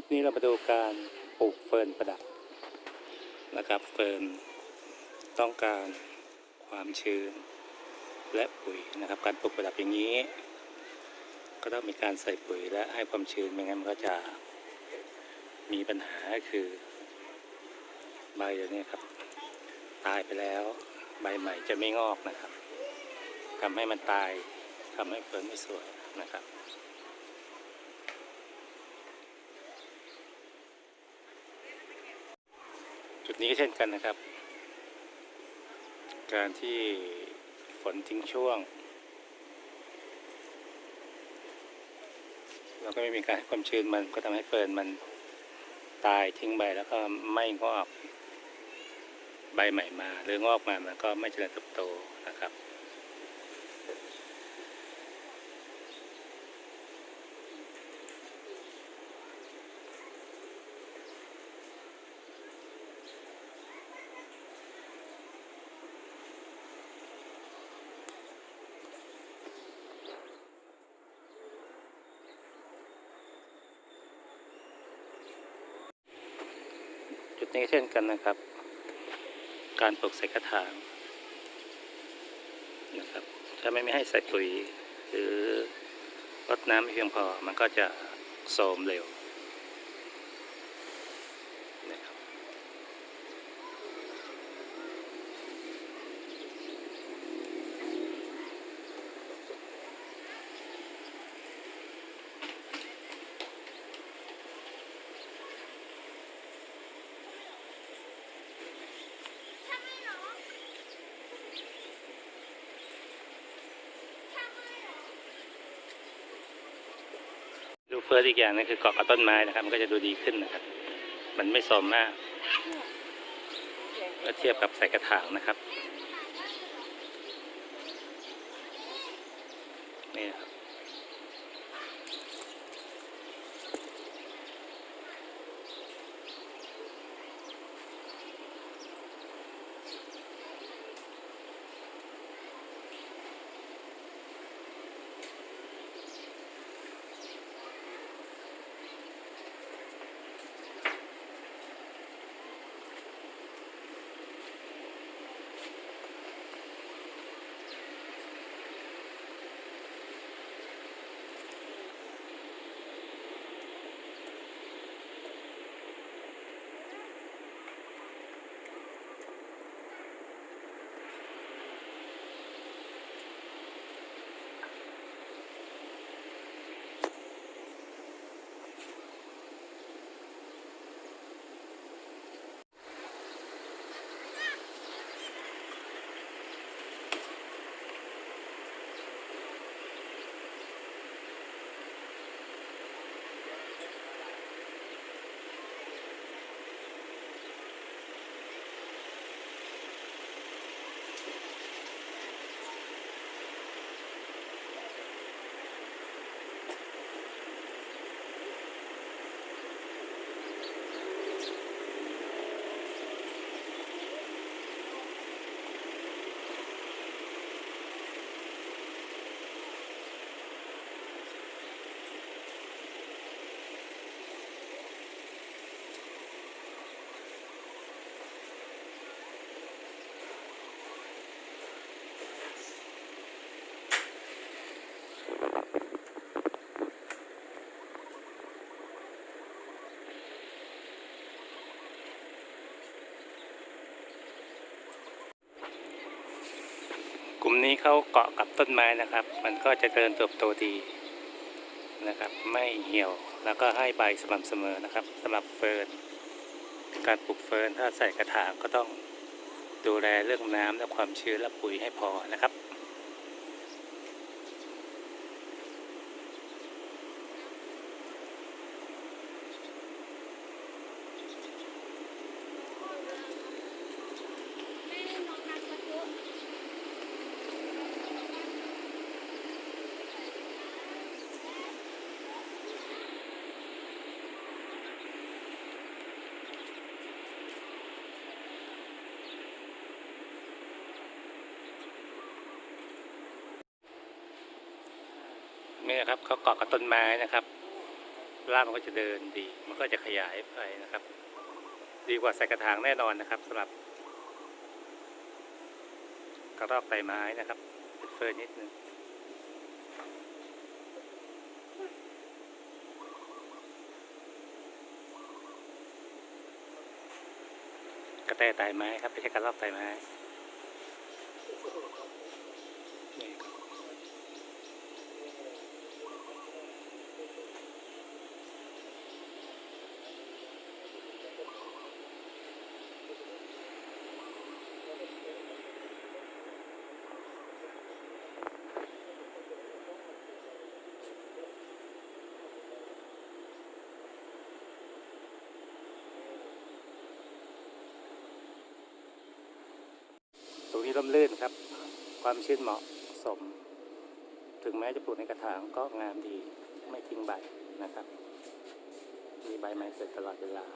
ลิปนี้เรามาดูการปลูกเฟิร์นประดับนะครับ เฟิร์นต้องการความชื้นและปุ๋ยนะครับ การปลูกประดับอย่างนี้ ก็ต้องมีการใส่ปุ๋ยและให้ความชื้นไม่งั้นมันก็จะมีปัญหาคือใบอย่างนี้ครับ ตายไปแล้วใบใหม่จะไม่งอกนะครับทำให้มันตายทำให้เฟิร์นไม่สวยนะครับ จุดนี้ก็เช่นกันนะครับ การที่ฝนทิ้งช่วง เราก็ไม่มีการให้ความชื้นมันก็ทำให้เฟิร์นมันตายทิ้งใบแล้วก็ไม่งอกใบใหม่มา หรืองอกมามันก็ไม่เจริญเติบโตนะครับ ดนี้เช่นกันนะครับ การปลูกใส่กระถางนะครับ ถ้าไม่ไม่ให้ใส่ปุ๋ย หรือรดน้ำเพียงพอมันก็จะโทรมเร็วนะครับ ดูเฟิร์สอีกอย่างนึงคือเกาะกับต้นไม้นะครับ มันก็จะดูดีขึ้นนะครับ มันไม่สมมากเมื่อเทียบกับใส่กระถางนะครับนี่ครับ เขาเกาะกับต้นไม้นะครับ มันก็จะเจริญเติบโตดีนะครับ ไม่เหี่ยวแล้วก็ให้ใบสม่ำเสมอนะครับสำหรับเฟิร์นการปลูกเฟิร์นถ้าใส่กระถางก็ต้องดูแลเรื่องน้ำและความชื้นและปุ๋ยให้พอนะครับ นี่นะครับเขาเกาะกับต้นไม้นะครับรากมันก็จะเดินดี มันก็จะขยายไปนะครับ ดีกว่าใส่กระถางแน่นอนนะครับสำหรับกระรอกใบไม้นะครับเฟิร์นนิดนึงกระแตไตไม้ครับไม่ใช่กระรอกไตไม้ นี้ร่มรื่นครับ ความชื้นเหมาะสม ถึงแม้จะปลูกในกระถางก็งามดีไม่ทิ้งใบนะครับ มีใบไม้เสร็จตลอดเวลา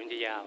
มันจะยาว